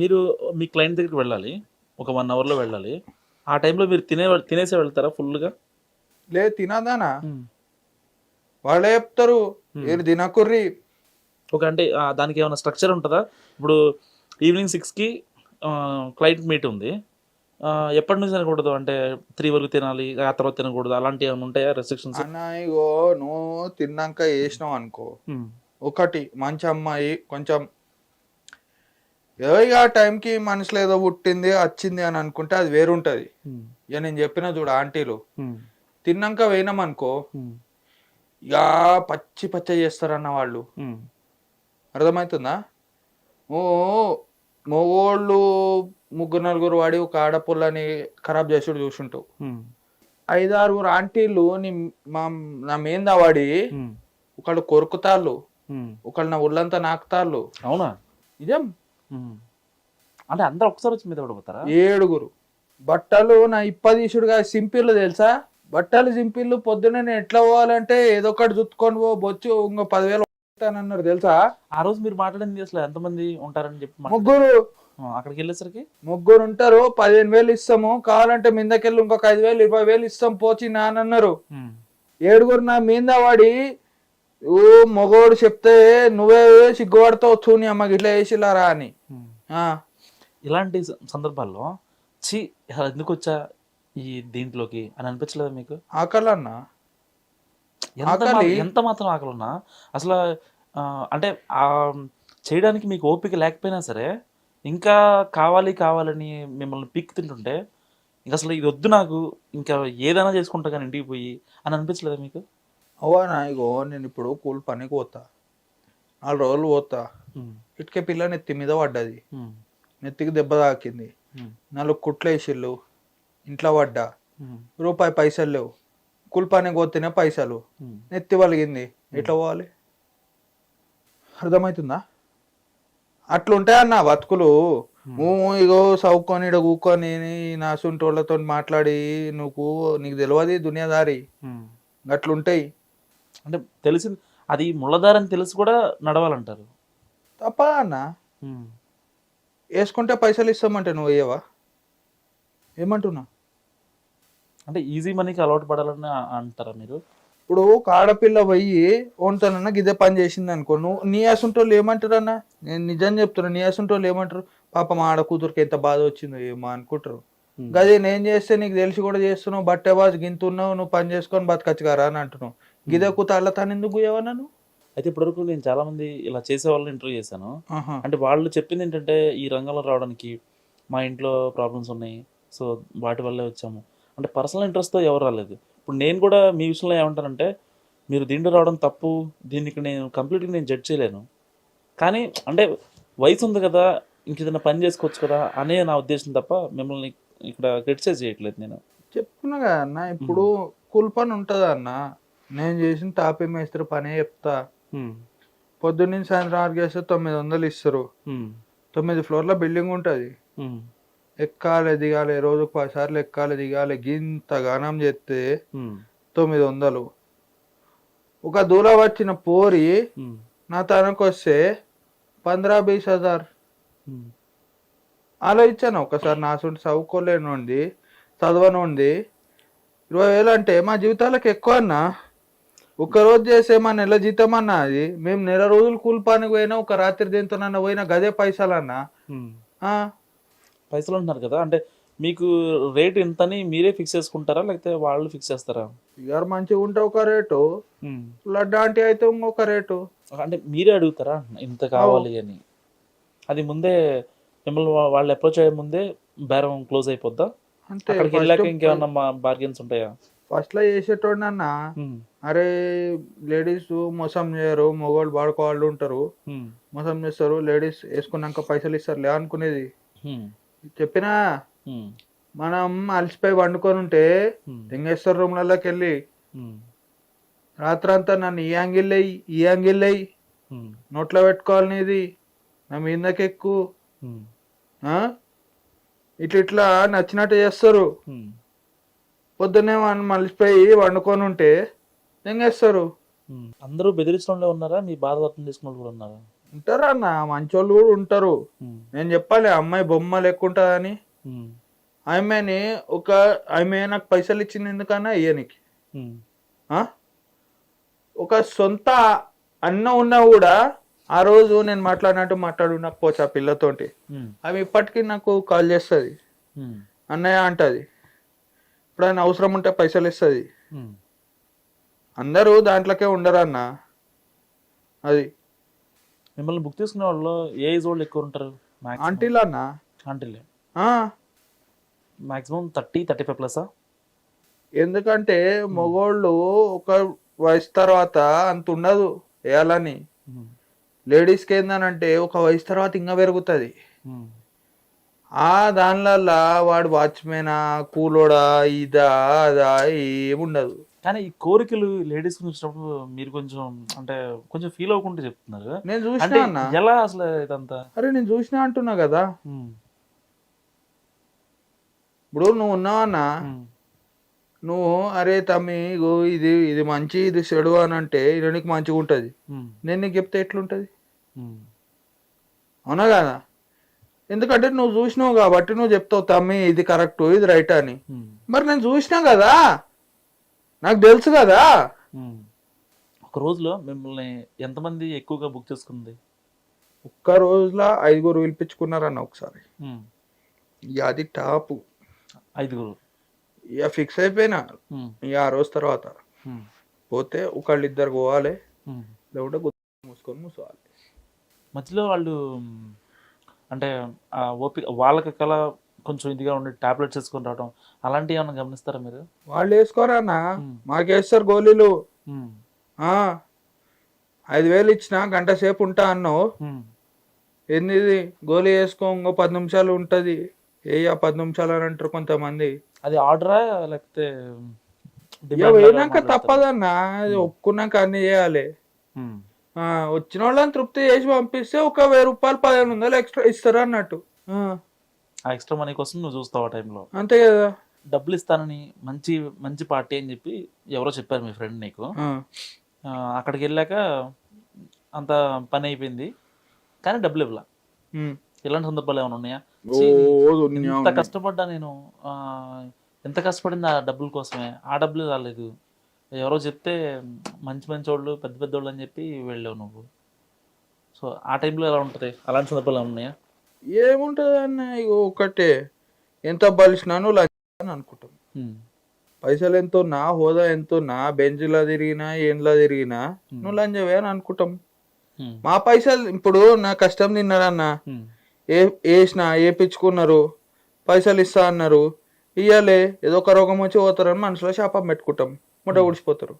మీరు మీ క్లయింట్ దగ్గరికి వెళ్ళాలి. ఒక వన్ అవర్లో వెళ్ళాలి. ఆ టైంలో మీరు తినే తినేసే వెళ్తారా ఫుల్గా లేదు తినదానా? వాళ్ళే చెప్తారు మీరు తినకుర్రి. ఒక అంటే దానికి ఏమైనా స్ట్రక్చర్ ఉంటుందా? ఇప్పుడు ఈవినింగ్ సిక్స్కి క్లయింట్ మీట్ ఉంది. ఎప్పటి నుంచి తినకూడదు? అంటే త్రీ వరకు తినాలి ఆ తర్వాత తినకూడదు అలాంటివి ఏమైనా ఉంటాయా రెస్ట్రిక్షన్స్ అన్న ఇగో నువ్వు తిన్నాక వేసినావు అనుకో. ఒకటి మంచి అమ్మాయి కొంచెం ఏదో ఇక ఆ టైంకి మనసులో ఏదో పుట్టింది వచ్చింది అని అనుకుంటే అది వేరుంటది. ఇక నేను చెప్పిన చూడు ఆంటీలు. తిన్నాక వేయినాం అనుకో ఇక పచ్చి పచ్చ చేస్తారన్న వాళ్ళు. అర్థమవుతుందా ఓ మగోళ్ళు ముగ్గురు నలుగురు వాడి ఒక ఆడపుల్లని ఖరాబ్ చేసుడు చూసుంటావు ఐదు ఆరుగురు ఆంటీలు నీ మా నా మీద వాడి ఒకళ్ళు కొరుకుతాళ్ళు ఒకళ్ళు నా ఒళ్ళంతా నాకుతాళ్ళు. అవునా? నిజం అంటే అందరు ఒకసారి వచ్చి మీద పడిపోతారా? ఏడుగురు. బట్టలు నా ఇప్పదీసుడుగా సింపిల్ తెలుసా? బట్టలు సింపిల్ పొద్దున్న నేను ఎట్లా పోవాలంటే ఏదో ఒకటి చుట్టుకొని పో బొచ్చు ఇంకో పదివేలు అన్నారు తెలుసా? ఆ రోజు మీరు మాట్లాడింది అసలు ఎంతమంది ఉంటారని చెప్పి ముగ్గురు. అక్కడికి వెళ్ళేసరికి? ముగ్గురు ఉంటారు పదిహేను వేలు ఇస్తాము కావాలంటే మిందకెళ్ళి ఇంకొక ఐదు వేలు ఇరవై వేలు ఇస్తాం పోచి నానన్నారు ఏడుగురు నా మీద వాడి ఓ మగోడు చెప్తే నువ్వే సిగ్గుపడతావు చూని అమ్మకి ఇట్లా వేసిలారా అని. ఆ, ఇలాంటి సందర్భాల్లో చి ఎందుకు వచ్చా ఈ దీంట్లోకి అని అనిపించలేదా మీకు? ఆకలి? ఎంత మాత్రం ఆకలి. ఉన్నా అసలు అంటే ఆ చేయడానికి మీకు ఓపిక లేకపోయినా సరే ఇంకా కావాలి కావాలని మిమ్మల్ని పిక్ తింటుంటే ఇంకా అసలు ఇది వద్దు నాకు ఇంకా ఏదైనా చేసుకుంటా కానీ ఇంటికి పోయి అని అనిపించలేదా మీకు? అవ్వనా ఇగో నేను ఇప్పుడు కూలి పనికి పోతా. నాలుగు రోజులు పోతా. ఇటుకే పిల్ల నెత్తి మీద పడ్డది. నెత్తికి దెబ్బ తాకింది. నాలుగు కుట్లు వేసిళ్ళు. ఇంట్లో పడ్డా. రూపాయి పైసలు లేవు. కూలి పనికి పోతేనే పైసలు. నెత్తి వలిగింది ఎట్లా పోవాలి? అర్థమవుతుందా? అట్లుంటాయి అన్న బతుకులు. ఇగో సౌకొని ఇడ కూకొని నా వాళ్ళతో మాట్లాడి నువ్వు నీకు తెలియదు దునియాదారి. అట్లుంటాయి. అంటే తెలిసి అది ముళ్ళదారని తెలిసి కూడా నడవాలంటారు. తప్ప అన్న. వేసుకుంటే పైసలు ఇస్తామంటే నువ్వు అయ్యవా ఏమంటున్నా? అంటే ఈజీ మనీకి అలవాటు పడాలని అంటారా మీరు? ఇప్పుడు ఒక ఆడపిల్ల పోయి వంతనన్నా గిదే పని చేసింది అనుకో నువ్వు నీ అసంటోళ్ళు ఏమంటారు అన్న? నేను నిజం చెప్తున్నా నీ అసంటోళ్ళు ఏమంటారు? పాప మా ఆడ కూతురికి ఎంత బాధ వచ్చిందో ఏమో అనుకుంటారు. గదే నేను చేస్తే నీకు తెలిసి కూడా చేస్తున్నావు బట్టే బాజు గింతున్నావు నువ్వు పని చేసుకొని బతకచ్చు కదా అని అంటున్నావు. గిదే కూత అల్ల తాను ఎందుకు పోయావా నన్ను? అయితే ఇప్పటివరకు నేను చాలా మంది ఇలా చేసే వాళ్ళని ఇంటర్వ్యూ చేశాను. అంటే వాళ్ళు చెప్పింది ఏంటంటే ఈ రంగంలో రావడానికి మా ఇంట్లో ప్రాబ్లమ్స్ ఉన్నాయి సో వాటి వల్లే వచ్చాము. అంటే పర్సనల్ ఇంట్రెస్ట్తో ఎవరు రాలేదు. ఇప్పుడు నేను కూడా మీ విషయంలో ఏమంటానంటే మీరు దీంట్లో రావడం తప్పు దీనికి నేను కంప్లీట్గా నేను జడ్జ్ చేయలేను. కానీ అంటే వయసు ఉంది కదా ఇంక ఏదైనా పని చేసుకోవచ్చు కదా అనే నా ఉద్దేశం తప్ప మిమ్మల్ని ఇక్కడ క్రిటిసైజ్ చేయట్లేదు నేను. చెప్తున్నా కదా అన్న ఇప్పుడు కూలి పని ఉంటుందా అన్న? నేను చేసిన టాపీ మేస్త్రి పనే చెప్తా. పొద్దున్న సాయంత్రం ఆరు చేస్తే తొమ్మిది వందలు ఇస్తారు. తొమ్మిది ఫ్లోర్ల బిల్డింగ్ ఉంటుంది. ఎక్కాలి దిగాలి రోజుకు పది సార్లు ఎక్కాలి దిగాలి గింత గానం చేస్తే తొమ్మిది వందలు. ఒక దూల వచ్చిన పోరి నా తనకు వస్తే పంద్రా బీస్ హజార్ ఆలోచించాను ఒకసారి నా సొంత చదువుకోలేనుంది చదవనుంది. ఇరవై వేలు అంటే మా జీవితాలకు ఎక్కువ అన్న. ఒక రోజు చేసే మా నెల జీతం అన్న అది. మేము నెల రోజులు కూలి పనికి పోయినా ఒక రాత్రి దేంతోనన్నా పోయినా గదే పైసలు అన్న ఆ, పైసలు అంటున్నారు కదా అంటే మీకు రేట్ ఎంతని మీరే ఫిక్స్ చేసుకుంటారా లేకపోతే వాళ్ళు ఫిక్స్ చేస్తారా? ఫిగర్ మంచిగా ఉంటే ఒక రేటు లడ్డా అంటే అయితే ఇంకొక రేటు. అంటే మీరే అడుగుతారా ఇంత కావాలి అని? అది ముందే మిమ్మల్ని వాళ్ళు అప్రోచ్ అయ్యే ముందే బేరం క్లోజ్ అయిపోద్దా? వెళ్ళాక ఇంకేమన్నా బార్గెన్స్ ఉంటాయా? ఫస్ట్లో చేసేటోడిని అన్న అరే లేడీస్ మోసం చేయరు మగవాళ్ళు వాడుకోవాళ్ళు ఉంటారు. మోసం చేస్తారు లేడీస్ వేసుకున్నాక పైసలు ఇస్తారు లే అనుకునేది. చెప్పినా? మనం అలసిపోయి వండుకొని ఉంటే తింగేస్తారు రూమ్లలోకి వెళ్ళి రాత్రంతా నన్ను ఈ యాంగిల్ అయ్యి ఈ యాంగిల్ అయ్యి నోట్లో పెట్టుకోవాలి నీది. నా మీదకి ఎక్కువ ఆ? ఇట్లా ఇట్లా నచ్చినట్టు చేస్తారు. పొద్దున్నే మనం మలిసిపోయి వండుకొని ఉంటే తింగేస్తారు అందరూ బెదిరిస్తుండే ఉన్నారా? మీ బాధ అర్థం చేసుకున్న కూడా ఉన్నారా? ఉంటారు అన్న? మంచోళ్ళు కూడా ఉంటారు. నేను చెప్పాలి అమ్మాయి బొమ్మ లెక్క ఉంటుందని ఉమ్, ఆమెని ఒక ఆమె నాకు పైసలు ఇచ్చింది ఎందుకన్నా? ఇయ్యనికి? ఒక సొంత అన్న ఉన్నా కూడా ఆ రోజు నేను మాట్లాడినట్టు మాట్లాడు నాకు పోచా ఆ పిల్లతోటి ఆమె ఇప్పటికీ నాకు కాల్ చేస్తుంది. అన్నయ్య అంటది. ఇప్పుడు ఆయన అవసరం ఉంటే పైసలు ఇస్తుంది. అందరూ దాంట్లోకే ఉండరు అన్న అది. మిమ్మల్ని బుక్ చేసుకునే వాళ్ళు ఏ ఏజ్ వాళ్ళు ఎక్కువ ఉంటారు? ఆంటీలా అన్న. ఆంటీలే. Maximum thirty thirty five plus ఎందుకంటే మగోళ్ళు ఒక వయసు తర్వాత అంత ఉండదు వేయాలని లేడీస్కి ఏందనంటే ఒక వయసు తర్వాత ఇంకా పెరుగుతుంది. ఆ దానిలల్లా వాడు వాచ్మెనా కూలోడా ఇదా అదా ఏముండదు. కానీ ఈ కోరికలు లేడీస్ వచ్చినప్పుడు మీరు కొంచెం అంటే కొంచెం ఫీల్ అవ్వకుండా చెప్తున్నారు. నేను చూసినా ఎలా అసలు ఇదంతా? అరే నేను చూసినా అంటున్నా కదా. ఇప్పుడు నువ్వు ఉన్నావన్నా నువ్వు అరే తమ్మి ఇగో ఇది ఇది మంచి ఇది చెడు అని అంటే ఇది నీకు మంచిగా ఉంటుంది. నేను నీకు చెప్తే ఎట్లుంటుంది? అవునా కదా? ఎందుకంటే నువ్వు చూసినావు కాబట్టి నువ్వు చెప్తావు తమ్మి ఇది కరెక్ట్ ఇది రైట్ అని. మరి నేను చూసినా కదా. నాకు తెలుసు కదా. ఒక రోజులో మిమ్మల్ని ఎంతమంది ఎక్కువగా బుక్ చేసుకుంది? ఒక్క రోజులో ఐదుగురు పిలిపించుకున్నారన్న ఒకసారి. ఇక అది టాప్. ఐదుగురు. ఇక ఫిక్స్ అయిపోయినా. ఇక ఆ రోజు తర్వాత. పోతే ఒకళ్ళు ఇద్దరు పోవాలి. లేకుంటే మూసుకొని మూసుకోవాలి. మధ్యలో వాళ్ళు అంటే ఓపిక వాళ్ళకి కల కొంచెం ఇదిగా ఉండి టాబ్లెట్స్ వేసుకొని రావడం అలాంటివి ఏమైనా గమనిస్తారా మీరు? వాళ్ళు వేసుకోరా అన్న? మాకేస్తారు గోళీలు. ఐదు వేలు ఇచ్చిన గంట సేపు ఉంటా అన్నావు. ఇది గోళీ వేసుకో ఇంకో పది నిమిషాలు ఉంటుంది. ఏ పది నిమిషాలు అని అంటారు కొంతమంది. అది ఆర్డరా లేకపోతే పోయినాక? తప్పదన్న. అది ఒప్పుకున్నాక అన్ని చేయాలి. వచ్చిన వాళ్ళని తృప్తి చేసి పంపిస్తే ఒక వెయ్యి రూపాయలు పదిహేను వందలు ఎక్స్ట్రా ఇస్తారు అన్నట్టు. ఆ, ఎక్స్ట్రా మనీ కోసం నువ్వు చూస్తావు ఆ టైంలో. అంతే కదా. డబ్బులు ఇస్తానని మంచి మంచి పార్టీ అని చెప్పి ఎవరో చెప్పారు మీ ఫ్రెండ్ నీకు. ఆ, అక్కడికి వెళ్ళాక అంత పని అయిపోయింది. కానీ డబ్బులు ఇవ్వాల. ఉమ్. ఇలాంటి సందర్భాలు ఏమైనా ఉన్నాయా? ఓ, ఎంత. కష్టపడ్డా నేను. ఆ, ఎంత కష్టపడింది ఆ డబ్బుల కోసమే. ఆ డబ్బులు రాలేదు. ఎవరో చెప్తే మంచి మంచి వాళ్ళు పెద్ద పెద్ద వాళ్ళు అని చెప్పి వెళ్ళావు నువ్వు. సో ఆ టైంలో ఎలా ఉంటుంది? అలాంటి సందర్భాలు ఏమైనా ఉన్నాయా? ఏముంటది అన్న ఇక ఒకటే. ఎంత బలిసినా నువ్వు అని అనుకుంటాం పైసలు ఎంతో నా హోదా ఎంతో నా బెంచ్లో తిరిగినా ఏండ్లో తిరిగినా నువ్వు లంచవే అని అనుకుంటాం. మా పైసలు ఇప్పుడు నా కష్టం తిన్నారన్న. ఏ వేసిన వేపించుకున్నారు పైసలు ఇస్తా అన్నారు ఇయ్యాలే ఏదో ఒక రోగం వచ్చి పోతారని మనసులో శాపం పెట్టుకుంటాం. ముట్ట ఊడిచిపోతారు